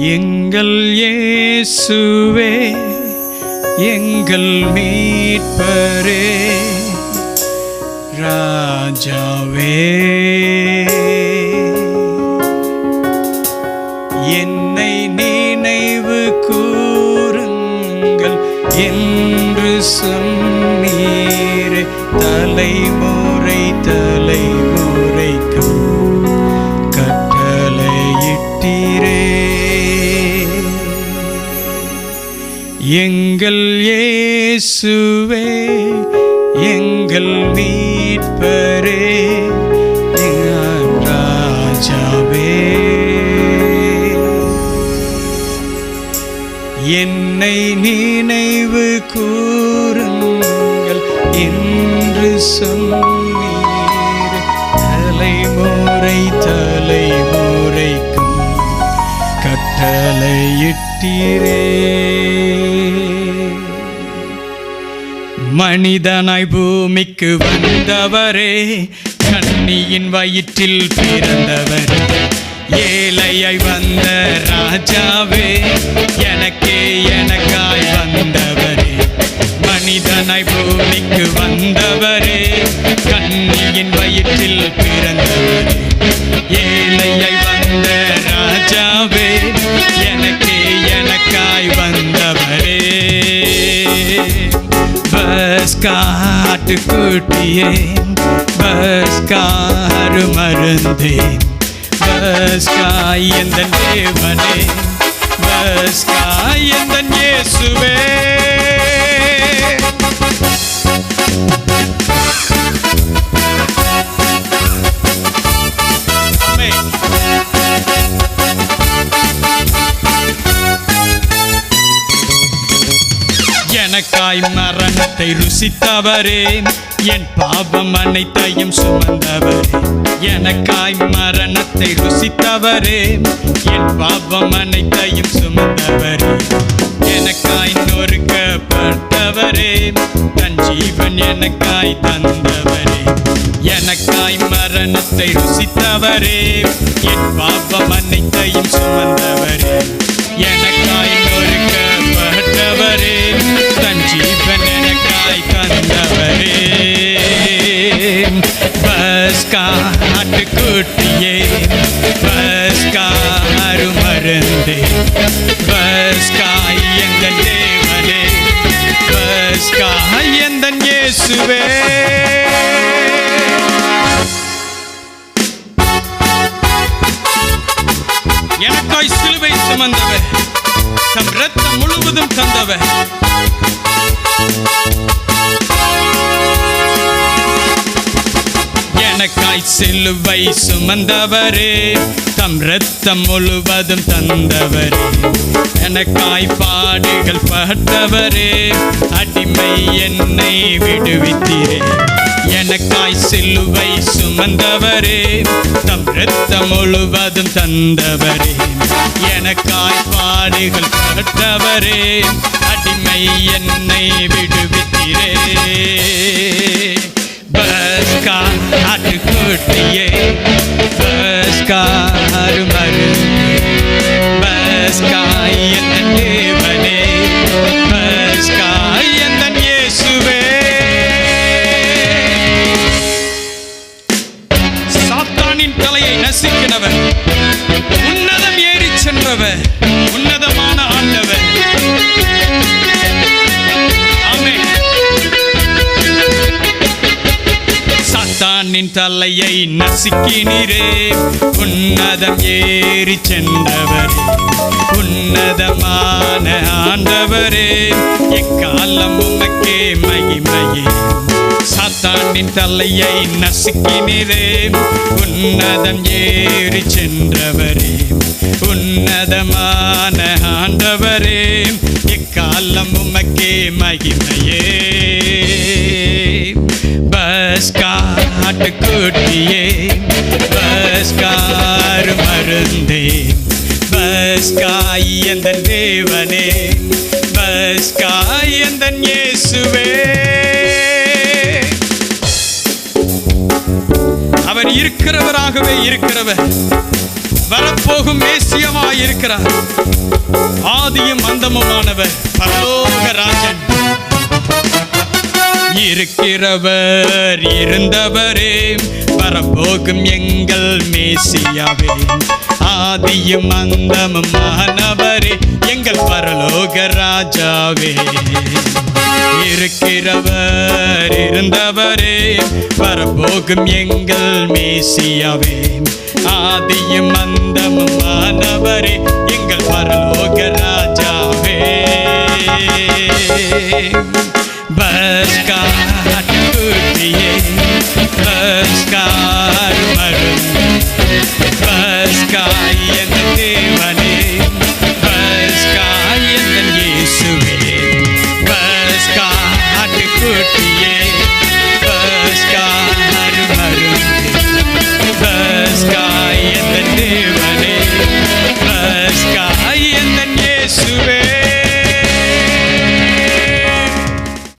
எங்கள் இயேசுவே எங்கள் மீட்பரே ராஜாவே. என்னை நினைவு கூறுங்கள் என்று சொன்னீரே தலைமுறை தலைமுறைக்கும் கட்டளையிட்டீரே. எங்கள் இயேசுவே எங்கள் மீட்பரே ராஜாவே. என்னை நினைவு கூறுங்கள் என்று சொன்னீர். தலைமுறை தலைமுறைக்கும் கட்டளையிட்டீரே. மனிதனாய் பூமிக்கு வந்தவரே கண்ணியின் வயிற்றில் பிறந்தவர். ஏழையாய் வந்த ராஜாவே எனக்கே எனக்காய் வந்தவரே. மனிதனாய் பூமிக்கு வந்தவரே கண்ணியின் வயிற்றில் பிறந்தவர். காட்டு குட்டியே பஸ் காரு மருந்தேன். பஸ் காய் எந்த தேவனே. பஸ் காய் எந்த இயேசுவே. எனக்காய் மரணத்தை ருசித்தவரே. என் பாவம் அனைத்தையும் சுமந்தவரே. எனக்காய் மரணத்தை ருசித்தவரே. என் பாவம் அனைத்தையும் சுமந்தவரே. எனக்காய் நொறுக்கப்பட்டவரே. தன் ஜீவன் எனக்காய் தந்தவரே. எனக்காய் மரணத்தை ருசித்தவரே. என் பாவம் அனைத்தையும் சுமந்தவரே. பஸ் காட்டு குட்டியே பஸ் காரு மருந்தே பஸ் காய் எங்கள் தேவனே பஸ் காய் எந்தன் இயேசுவே. எனக்காய் சிலுவை சுமந்தவர் தம் ரத்தம் முழுவதும் தந்தவர். எனக்காய் சிலுவை சுமந்தவரே தம் ரத்தம் முழுவதும் தந்தவரே. எனக்காய் பாடுகள் பட்டவரே. அடிமை என்னை விடுவித்தீரே. எனக்காய் சிலுவை சுமந்தவரே தம் ரத்தம் முழுவதும் தந்தவரே. எனக்காய் பாடுகள் பட்டவரே. அடிமை என்னை விடு yeah. மண்ணின் தலையை நசுக்கினீரே. உன்னதம் ஏறி சென்றவரே. உன்னதமான ஆண்டவரே. எக்காலம் உமக்கே மகிமையே. சாத்தானின் தலையை நசுக்கினீரே. உன்னதம் ஏறி சென்றவரே. உன்னதமான ஆண்டவரே. எக்காலம் உமக்கே மகிமையே. ஆட்டுக்குட்டியே பஸ்கார் மருந்தே பஸ் எந்த தேவனே பஸ் எந்த இயேசுவே. அவர் இருக்கிறவராகவே இருக்கிறவர். வரப்போகும் மேசியமாய் இருக்கிறார் ஆதியும் அந்தமுமானவர் பரலோக ராஜன். இருக்கிறவர் இருந்தவரே. வரப்போகும் எங்கள் மேசியாவே. ஆதியும் அந்தமும் மாணவரே எங்கள் பரலோக ராஜாவே. இருக்கிறவர் இருந்தவரே. வரப்போகும் எங்கள் மேசியாவே. ஆதியும் அந்தமும் மாணவரே எங்கள் பரலோக ராஜாவே. बस कार टूटिए बस कार मरुम बस का यंग देवा